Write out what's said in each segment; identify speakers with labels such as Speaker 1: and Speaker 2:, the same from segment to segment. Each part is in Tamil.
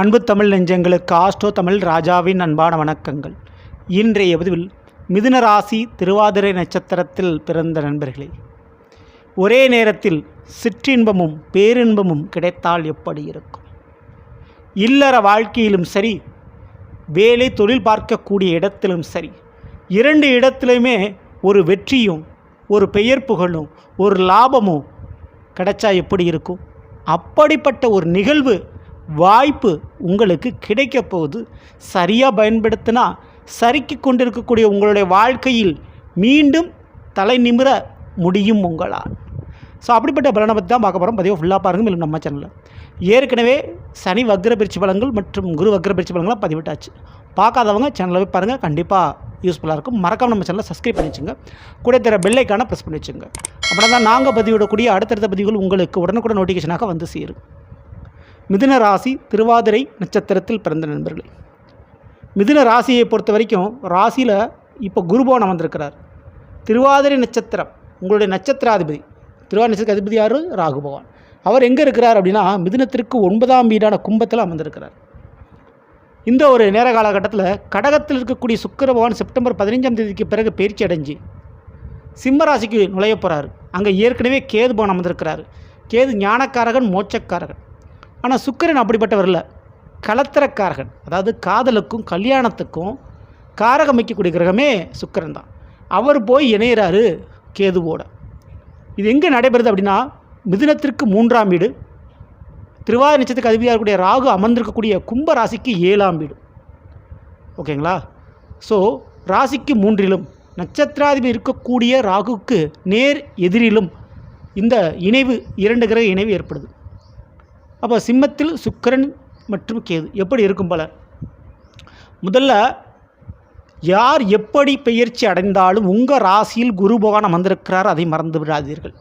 Speaker 1: அன்பு தமிழ் நெஞ்சங்களுக்கு ஆஸ்ட்ரோ தமிழ் ராஜாவின் அன்பான வணக்கங்கள். இன்றைய பதிவில் மிதுன ராசி திருவாதிரை நட்சத்திரத்தில் பிறந்த நண்பர்களே ஒரே நேரத்தில் சிற்றின்பமும் பேரின்பமும் கிடைத்தால் எப்படி இருக்கும்? இல்லற வாழ்க்கையிலும் சரி வேலை தொழில் பார்க்கக்கூடிய இடத்திலும் சரி இரண்டு இடத்துலையுமே ஒரு வெற்றியும் ஒரு பெயர் புகழும் ஒரு லாபமும் கிடைச்சா எப்படி இருக்கும்? அப்படிப்பட்ட ஒரு நிகழ்வு வாய்ப்பு உங்களுக்கு கிடைக்க போகுது. சரியாக பயன்படுத்தினா சறுக்கி கொண்டிருக்கக்கூடிய உங்களுடைய வாழ்க்கையில் மீண்டும் தலை நிமிர முடியும் உங்களால். ஸோ அப்படிப்பட்ட பலனை பற்றி தான் பார்க்க போகிறோம் பதிவு ஃபுல்லாக பாருங்கள் மேலும் நம்ம சேனலில் ஏற்கனவே சனி வக்ர பிரிச்சு பலங்கள் மற்றும் குரு வக்ர பிரிச்சு பலன்கள்லாம் பதிவிட்டாச்சு. பார்க்காதவங்க சேனலில் போய் பாருங்கள் கண்டிப்பாக யூஸ்ஃபுல்லாக இருக்கும். மறக்காம நம்ம சேனலை சப்ஸ்கிரைப் பண்ணி வச்சுங்க. கூட தர பெல்லைக்கான ப்ரெஸ் பண்ணி வச்சுங்க. அப்படின்னா தான் நாங்கள் பதிவிடக்கூடிய அடுத்தடுத்த பதிவுகள் உங்களுக்கு உடனுக்குடன் நோட்டிஃபிகேஷனாக வந்து சேரும். மிதுன ராசி திருவாதிரை நட்சத்திரத்தில் பிறந்த நண்பர்களே. மிதுன ராசியை பொறுத்த வரைக்கும் ராசியில் இப்போ குருபோனம் வந்திருக்கிறார் திருவாதிரை நட்சத்திரம் உங்களுடைய நட்சத்திராதிபதி. திருவாதிரை நட்சத்திர அதிபதி யார்? ராகு பகவான். அவர் எங்கே இருக்கிறார் அப்படின்னா மிதுனத்திற்கு ஒன்பதாம் வீடான கும்பத்தில் அமர்ந்திருக்கிறார். இந்த ஒரு நேர காலகட்டத்தில் கடகத்தில் இருக்கக்கூடிய சுக்கர பகவான் செப்டம்பர் பதினைஞ்சாம் தேதிக்கு பிறகு பயிற்சி அடைஞ்சு சிம்மராசிக்கு நுழைய போகிறார் அங்கே ஏற்கனவே கேது பவன் அமர்ந்திருக்கிறார். கேது ஞானக்காரகன் மோட்சக்காரகன். ஆனால் சுக்கரன் அப்படிப்பட்டவர் இல்லை கலத்திரக்காரகன் அதாவது காதலுக்கும் கல்யாணத்துக்கும் காரகம் வைக்கக்கூடிய கிரகமே சுக்கரன் தான். அவர் போய் இணையிறாரு கேதுவோட. இது எங்கே நடைபெறுது அப்படின்னா மிதுனத்திற்கு மூன்றாம் வீடு திருவாதிரை நட்சத்திரத்துக்கு அதிபதியாக இருக்கக்கூடிய ராகு அமர்ந்திருக்கக்கூடிய கும்ப ராசிக்கு ஏழாம் வீடு. ஓகேங்களா? ஸோ ராசிக்கு மூன்றிலும் நட்சத்திராதிபதி இருக்கக்கூடிய ராகுக்கு நேர் எதிரிலும் இந்த இணைவு இரண்டு கிரக இணைவு ஏற்படுது. அப்போ சிம்மத்தில் சுக்கிரன் மற்றும் கேது. எப்படி இருக்கும் போல? முதல்ல யார் எப்படி பெயர்ச்சி அடைந்தாலும் உங்கள் ராசியில் குரு பகவான் அமர்ந்திருக்கிறார் அதை மறந்து விடாதீர்கள்.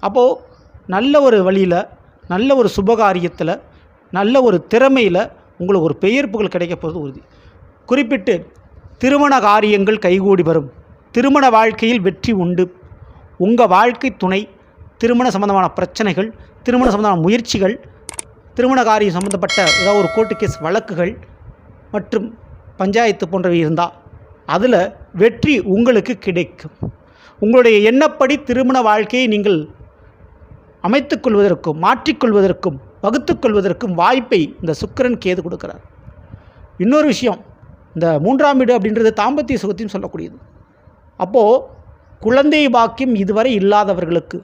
Speaker 1: அப்போது நல்ல ஒரு வழியில் நல்ல ஒரு சுபகாரியத்தில் நல்ல ஒரு திறமையில் உங்களுக்கு ஒரு பெயர் புகழ் கிடைக்க போகிறது உறுதி. குறிப்பிட்டு திருமண காரியங்கள் கைகூடி வரும். திருமண வாழ்க்கையில் வெற்றி உண்டு. உங்கள் வாழ்க்கை துணை. திருமண சம்பந்தமான பிரச்சனைகள் திருமண சம்பந்தமான முயற்சிகள் திருமண காரியம் சம்மந்தப்பட்ட ஏதாவது ஒரு கோர்ட்டு கேஸ் வழக்குகள் மற்றும் பஞ்சாயத்து போன்றவை இருந்தால் அதில் வெற்றி உங்களுக்கு கிடைக்கும். உங்களுடைய எண்ணப்படி திருமண வாழ்க்கையை நீங்கள் அமைத்துக்கொள்வதற்கும் மாற்றிக்கொள்வதற்கும் வகுத்துக்கொள்வதற்கும் வாய்ப்பை இந்த சுக்கிரன் கேது கொடுக்கிறார். இன்னொரு விஷயம் இந்த மூன்றாம் வீடு அப்படின்றது தாம்பத்திய சுகத்தையும் சொல்லக்கூடியது. அப்போது குழந்தை பாக்கியம் இதுவரை இல்லாதவர்களுக்கு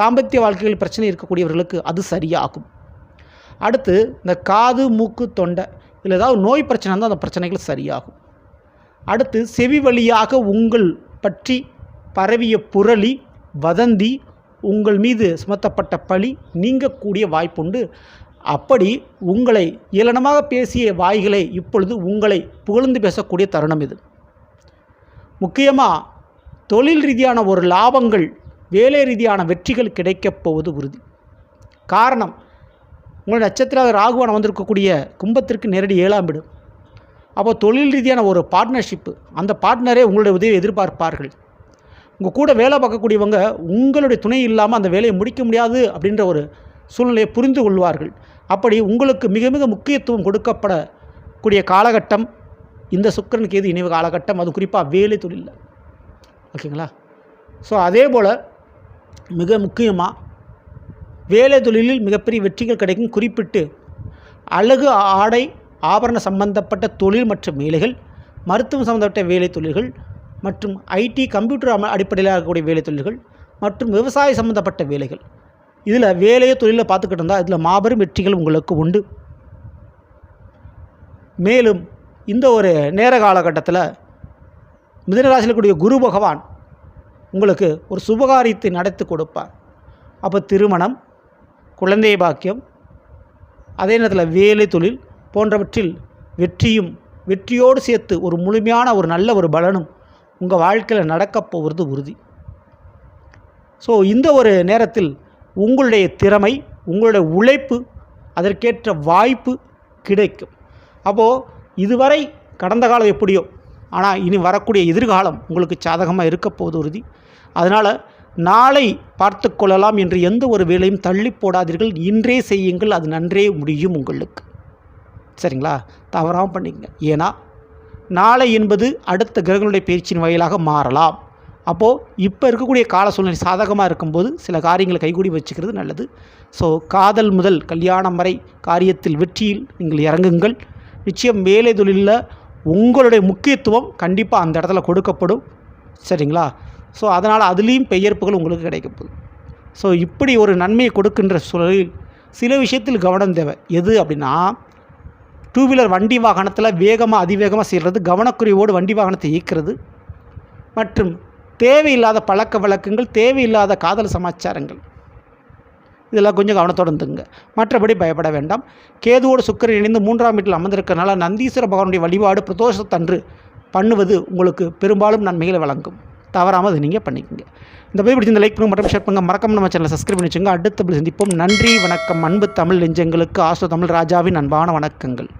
Speaker 1: தாம்பத்திய வாழ்க்கையில் பிரச்சனை இருக்கக்கூடியவர்களுக்கு அது சரியாகும். அடுத்து இந்த காது மூக்கு தொண்டை இல்லை ஏதாவது நோய் பிரச்சனை இருந்தால் அந்த பிரச்சனைகள் சரியாகும். அடுத்து செவி வழியாக உங்கள் பற்றி பரவிய புரளி வதந்தி உங்கள் மீது சுமத்தப்பட்ட பழி நீங்கக்கூடிய வாய்ப்புண்டு. அப்படி உங்களை ஏளனமாக பேசிய வாய்களை இப்பொழுது உங்களை புகழ்ந்து பேசக்கூடிய தருணம் இது. முக்கியமாக தொழில் ரீதியான ஒரு லாபங்கள் வேலை ரீதியான வெற்றிகள் கிடைக்கப் போவது உறுதி. காரணம் உங்கள் நட்சத்திர ராகுவான வந்திருக்கக்கூடிய கும்பத்திற்கு நேரடி ஏழாம் வீடு அப்போ தொழில் ரீதியான ஒரு பார்ட்னர்ஷிப்பு அந்த பார்ட்னரே உங்களுடைய உதவி எதிர்பார்ப்பார்கள். உங்கள் கூட வேலை பார்க்கக்கூடியவங்க உங்களுடைய துணை இல்லாமல் அந்த வேலையை முடிக்க முடியாது அப்படின்ற ஒரு சூழ்நிலையை புரிந்து கொள்வார்கள். அப்படி உங்களுக்கு மிக மிக முக்கியத்துவம் கொடுக்கப்படக்கூடிய காலகட்டம் இந்த சுக்கரனுக்கு எது இணைவு காலகட்டம். அது குறிப்பாக வேலை தொழிலில் ஓகேங்களா? ஸோ அதே போல் மிக முக்கியமாக வேலை தொழிலில் மிகப்பெரிய வெற்றிகள் கிடைக்கும். குறிப்பிட்டு அழகு ஆடை ஆபரண சம்பந்தப்பட்ட தொழில் மற்றும் வேலைகள் மருத்துவம் சம்பந்தப்பட்ட வேலை தொழில்கள் மற்றும் ஐடி கம்ப்யூட்டர் அடிப்படையில் இருக்கக்கூடிய வேலை தொழில்கள் மற்றும் விவசாய சம்பந்தப்பட்ட வேலைகள். இதில் வேலையை தொழிலில் பார்த்துக்கிட்டு இருந்தால் இதில் மாபெரும் வெற்றிகள் உங்களுக்கு உண்டு. மேலும் இந்த ஒரு நேர காலகட்டத்தில் மிதனராசியில் கூடிய குரு பகவான் உங்களுக்கு ஒரு சுபகாரியத்தை நடத்தி கொடுப்பார். அப்போ திருமணம் குழந்தை பாக்கியம் அதே நேரத்தில் வேலை தொழில் போன்றவற்றில் வெற்றியும் வெற்றியோடு சேர்த்து ஒரு முழுமையான ஒரு நல்ல ஒரு பலனும் உங்கள் வாழ்க்கையில் நடக்கப் போகிறது உறுதி. ஸோ இந்த ஒரு நேரத்தில் உங்களுடைய திறமை உங்களுடைய உழைப்பு அதற்கேற்ற வாய்ப்பு கிடைக்கும். அப்போது இதுவரை கடந்த காலம் எப்படியோ ஆனால் இனி வரக்கூடிய எதிர்காலம் உங்களுக்கு சாதகமாக இருக்கப்போவது உறுதி. அதனால் நாளை பார்த்து கொள்ளலாம் என்று எந்த ஒரு வேலையும் தள்ளி போடாதீர்கள். இன்றே செய்யுங்கள் அது நன்றே முடியும் உங்களுக்கு. சரிங்களா? தவறாமல் பண்ணிக்கங்க. ஏன்னா நாளை என்பது அடுத்த கிரகங்களுடைய பயிற்சியின் வாயிலாக மாறலாம். அப்போது இப்போ இருக்கக்கூடிய கால சூழ்நிலை சாதகமாக இருக்கும்போது சில காரியங்களை கைகூடி வச்சுக்கிறது நல்லது. ஸோ காதல் முதல் கல்யாணம் வரை காரியத்தில் வெற்றியில் நீங்கள் இறங்குங்கள். நிச்சயம் வேலை தொழிலில் உங்களுடைய முக்கியத்துவம் கண்டிப்பாக அந்த இடத்துல கொடுக்கப்படும். சரிங்களா? ஸோ அதனால் அதுலேயும் பெயர்ப்புகள் உங்களுக்கு கிடைக்க போகுது. ஸோ இப்படி ஒரு நன்மையை கொடுக்கின்ற சூழலில் சில விஷயத்தில் கவனம் தேவை. எது அப்படின்னா டூ வீலர் வண்டி வாகனத்தில் வேகமாக அதிவேகமாக செய்கிறது கவனக்குறைவோடு வண்டி வாகனத்தை இயக்கிறது மற்றும் தேவையில்லாத பழக்க வழக்கங்கள் தேவையில்லாத காதல் சமாச்சாரங்கள். இதெல்லாம் கொஞ்சம் கவனத்தோடு இருந்துங்க மற்றபடி பயப்பட வேண்டாம். கேதுவோடு சுக்கரன் இணைந்து மூன்றாம் வீட்டில் அமர்ந்திருக்கனால நந்தீஸ்வர பகவானுடைய வழிபாடு பிரதோஷத்தன்று பண்ணுவது உங்களுக்கு பெரும்பாலும் நன்மைகளை வழங்கும். தவறாமல் அதை நீங்கள் பண்ணிக்கோங்க. இந்த போய் பிடிச்சி இந்த லைக் பண்ணுங்க மற்றும் ஷேர் பண்ணுங்க. மறக்காம நம்ம சேனலை சப்ஸ்கிரைப் பண்ணி வச்சுங்க அடுத்த சந்திப்போம். நன்றி வணக்கம். அன்பு தமிழ் நெஞ்சங்களுக்கு ஆசோ தமிழ் ராஜாவின் அன்பான வணக்கங்கள்.